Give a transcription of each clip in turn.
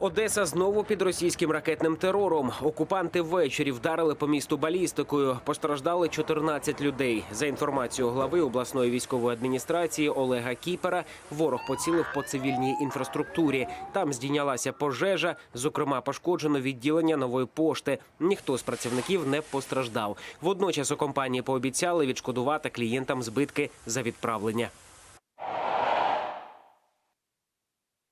Одеса знову під російським ракетним терором. Окупанти ввечері вдарили по місту балістикою. Постраждали 14 людей. За інформацією глави обласної військової адміністрації Олега Кіпера, ворог поцілив по цивільній інфраструктурі. Там здійнялася пожежа. Зокрема, пошкоджено відділення нової пошти. Ніхто з працівників не постраждав. Водночас у компанії пообіцяли відшкодувати клієнтам збитки за відправлення.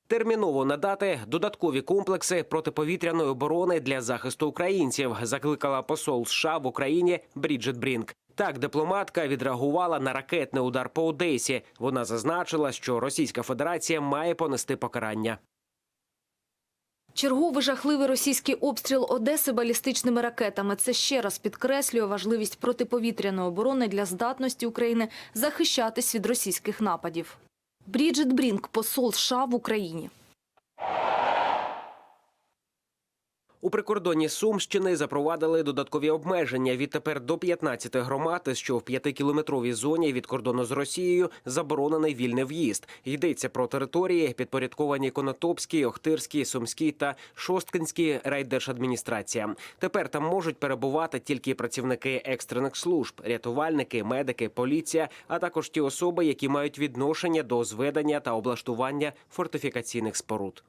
Терміново надати додаткові комплекси протиповітряної оборони для захисту українців, закликала посол США в Україні Бріджит Брінк. Так, дипломатка відреагувала на ракетний удар по Одесі. Вона зазначила, що Російська Федерація має понести покарання. Черговий жахливий російський обстріл Одеси балістичними ракетами. Це ще раз підкреслює важливість протиповітряної оборони для здатності України захищатись від російських нападів. Бріджит Брінк, посол США в Україні. У прикордонні Сумщини запровадили додаткові обмеження. Відтепер до 15 громад, що в п'ятикілометровій зоні від кордону з Росією заборонений вільний в'їзд. Йдеться про території, підпорядковані Конотопській, Охтирській, Сумській та Шосткинській райдержадміністраціям. Тепер там можуть перебувати тільки працівники екстрених служб, рятувальники, медики, поліція, а також ті особи, які мають відношення до зведення та облаштування фортифікаційних споруд.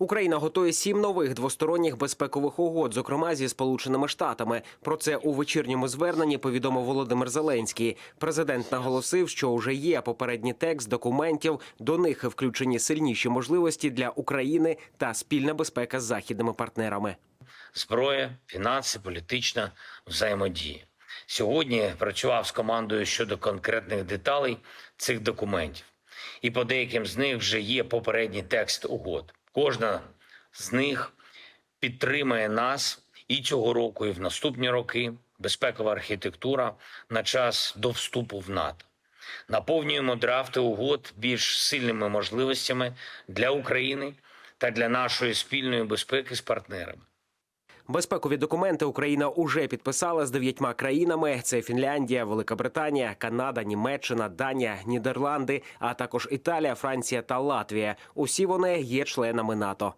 Україна готує сім нових двосторонніх безпекових угод, зокрема зі сполученими штатами. Про це у вечірньому зверненні повідомив Володимир Зеленський. Президент наголосив, що вже є попередній текст документів. До них включені сильніші можливості для України та спільна безпека з західними партнерами. зброя, фінанси, політична взаємодія. Сьогодні працював з командою щодо конкретних деталей цих документів, і по деяким з них вже є попередній текст угод. Кожна з них підтримає нас і цього року, і в наступні роки. Безпекова архітектура на час до вступу в НАТО. Наповнюємо драфти угод більш сильними можливостями для України та для нашої спільної безпеки з партнерами. Безпекові документи Україна уже підписала з дев'ятьма країнами: це Фінляндія, Велика Британія, Канада, Німеччина, Данія, Нідерланди, а також Італія, Франція та Латвія. Усі вони є членами НАТО.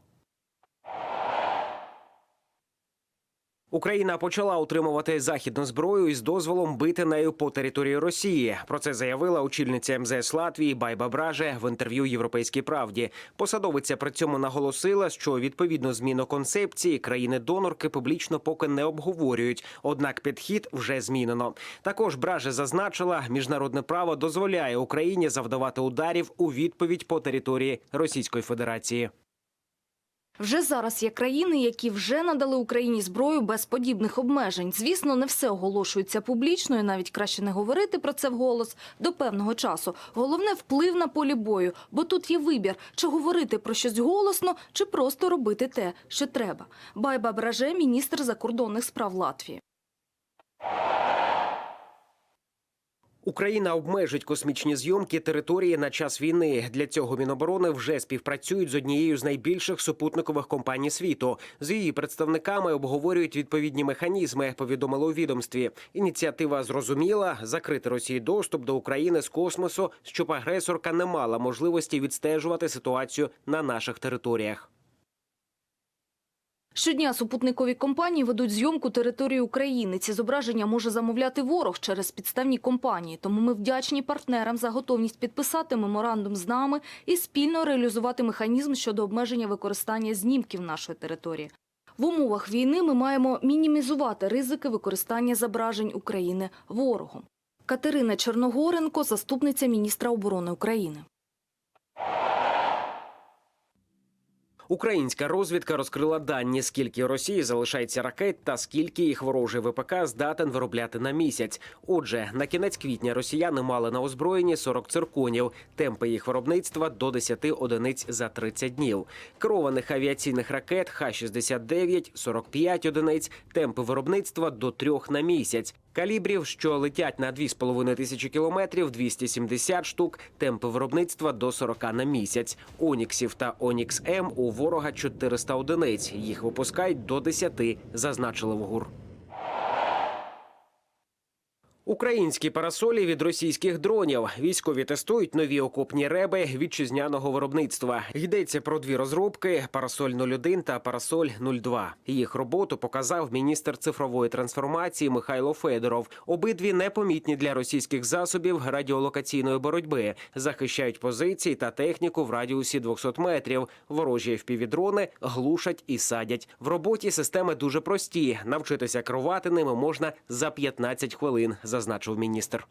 Україна почала утримувати західну зброю із дозволом бити нею по території Росії. Про це заявила очільниця МЗС Латвії Байба Браже в інтерв'ю Європейській правді. Посадовиця при цьому наголосила, що відповідно зміну концепції країни-донорки публічно поки не обговорюють. Однак підхід вже змінено. Також Браже зазначила, міжнародне право дозволяє Україні завдавати ударів у відповідь по території Російської Федерації. Вже зараз є країни, які вже надали Україні зброю без подібних обмежень. Звісно, не все оголошується публічно, і навіть краще не говорити про це вголос до певного часу. Головне вплив на полі бою, бо тут є вибір, чи говорити про щось голосно, чи просто робити те, що треба. Байба Браже, міністр закордонних справ Латвії. Україна обмежить космічні зйомки території на час війни. Для цього Міноборони вже співпрацюють з однією з найбільших супутникових компаній світу. З її представниками обговорюють відповідні механізми. Повідомили у відомстві. Ініціатива зрозуміла закрити Росії доступ до України з космосу, щоб агресорка не мала можливості відстежувати ситуацію на наших територіях. Щодня супутникові компанії ведуть зйомку території України. Ці зображення може замовляти ворог через підставні компанії. Тому ми вдячні партнерам за готовність підписати меморандум з нами і спільно реалізувати механізм щодо обмеження використання знімків нашої території. В умовах війни ми маємо мінімізувати ризики використання зображень України ворогом. Катерина Черногоренко, заступниця міністра оборони України. Українська розвідка розкрила дані, скільки Росії залишається ракет та скільки їх ворожий ВПК здатен виробляти на місяць. Отже, на кінець квітня росіяни мали на озброєнні 40 цирконів. Темпи їх виробництва до 10 одиниць за 30 днів. Керованих авіаційних ракет Х-69 – 45 одиниць. Темпи виробництва до 3 на місяць. Калібрів, що летять на 2,5 тисячі кілометрів, 270 штук, темпи виробництва до 40 на місяць. Оніксів та Онікс М у ворога 400 одиниць. Їх випускають до 10, зазначили в ГУР. Українські парасолі від російських дронів. Військові тестують нові окопні реби вітчизняного виробництва. Йдеться про дві розробки: парасоль 01 та парасоль 02. Їх роботу показав міністр цифрової трансформації Михайло Федоров. Обидві непомітні для російських засобів радіолокаційної боротьби, захищають позиції та техніку в радіусі 200 метрів. Ворожі впівдрони глушать і садять. В роботі системи дуже прості. Навчитися керувати ними можна за 15 хвилин, зазначив міністр.